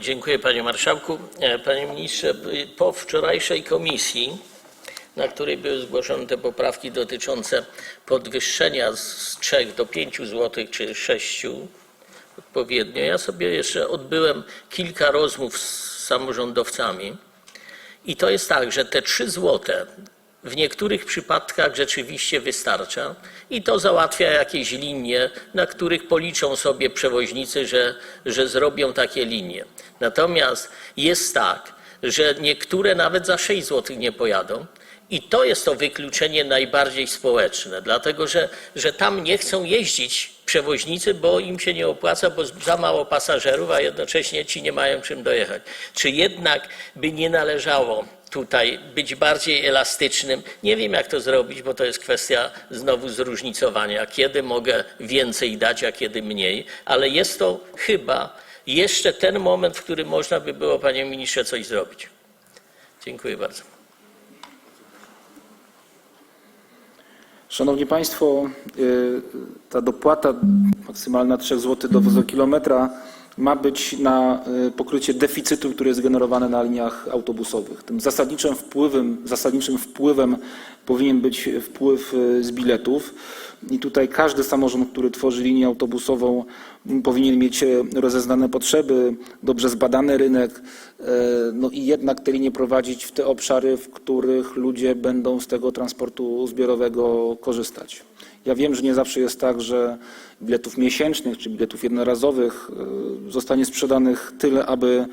Dziękuję panie marszałku. E, Panie ministrze, po wczorajszej komisji, na której były zgłoszone te poprawki dotyczące podwyższenia z 3 do 5 zł czy 6 odpowiednio, ja sobie jeszcze odbyłem kilka rozmów z samorządowcami i to jest tak, że te 3 złote w niektórych przypadkach rzeczywiście wystarcza i to załatwia jakieś linie, na których policzą sobie przewoźnicy, że, że zrobią takie linie. Natomiast jest tak, że niektóre nawet za 6 zł nie pojadą. I to jest to wykluczenie najbardziej społeczne, dlatego że, że tam nie chcą jeździć przewoźnicy, bo im się nie opłaca, bo za mało pasażerów, a jednocześnie ci nie mają czym dojechać. Czy jednak by nie należało tutaj być bardziej elastycznym? Nie wiem, jak to zrobić, bo to jest kwestia znowu zróżnicowania, kiedy mogę więcej dać, a kiedy mniej, ale jest to chyba jeszcze ten moment, w którym można by było, panie ministrze, coś zrobić. Dziękuję bardzo. Szanowni Państwo, y, ta dopłata maksymalna 3 zł do wozokilometra ma być na y, pokrycie deficytu, który jest generowany na liniach autobusowych. Tym zasadniczym wpływem, zasadniczym wpływem powinien być wpływ y, z biletów. I tutaj każdy samorząd, który tworzy linię autobusową, powinien mieć e, rozeznane potrzeby, dobrze zbadany rynek, e, no i jednak te linie prowadzić w te obszary, w których ludzie będą z tego transportu zbiorowego korzystać. Ja wiem, że nie zawsze jest tak, że biletów miesięcznych czy biletów jednorazowych e, zostanie sprzedanych tyle, aby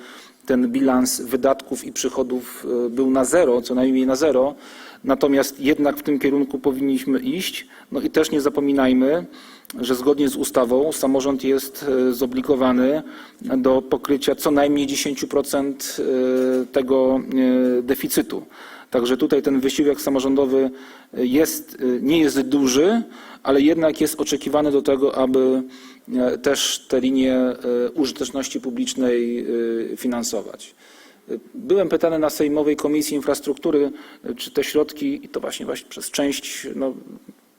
ten bilans wydatków i przychodów był na zero, co najmniej na zero. Natomiast jednak w tym kierunku powinniśmy iść. No i też nie zapominajmy, że zgodnie z ustawą samorząd jest e, zobligowany do pokrycia co najmniej 10% e, tego e, deficytu. Także tutaj ten wysiłek samorządowy jest, nie jest duży, ale jednak jest oczekiwany do tego, aby też te linie użyteczności publicznej finansować. Byłem pytany na Sejmowej Komisji Infrastruktury, czy te środki, i to właśnie, właśnie przez część no,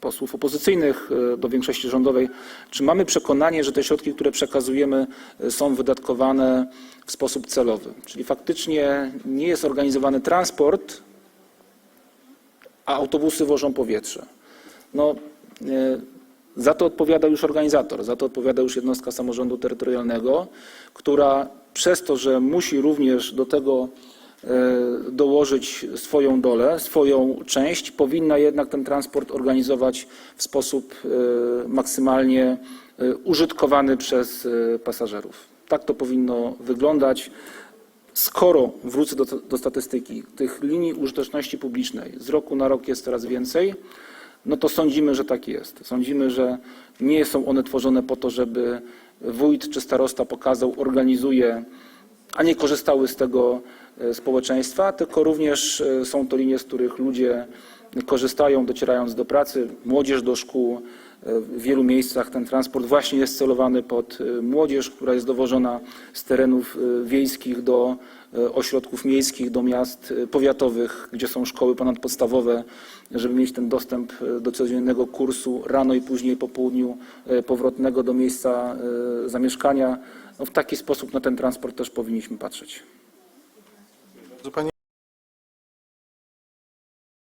posłów opozycyjnych do większości rządowej, czy mamy przekonanie, że te środki, które przekazujemy, są wydatkowane w sposób celowy. Czyli faktycznie nie jest organizowany transport, a autobusy wożą powietrze. No, e, za to odpowiada już organizator, za to odpowiada już jednostka samorządu terytorialnego, która przez to, że musi również do tego e, dołożyć swoją dolę, swoją część, powinna jednak ten transport organizować w sposób e, maksymalnie e, użytkowany przez pasażerów. Tak to powinno wyglądać. Skoro, wrócę do, do statystyki, tych linii użyteczności publicznej z roku na rok jest coraz więcej, no to sądzimy, że tak jest. Sądzimy, że nie są one tworzone po to, żeby wójt czy starosta pokazał, organizuje, a nie korzystały z tego e, społeczeństwa, tylko również e, są to linie, z których ludzie korzystają, docierając do pracy, młodzież do szkół. E, W wielu miejscach ten transport właśnie jest celowany pod e, młodzież, która jest dowożona z terenów e, wiejskich do ośrodków miejskich, do miast powiatowych, gdzie są szkoły ponadpodstawowe, żeby mieć ten dostęp do codziennego kursu rano i później po południu powrotnego do miejsca zamieszkania. No w taki sposób na ten transport też powinniśmy patrzeć.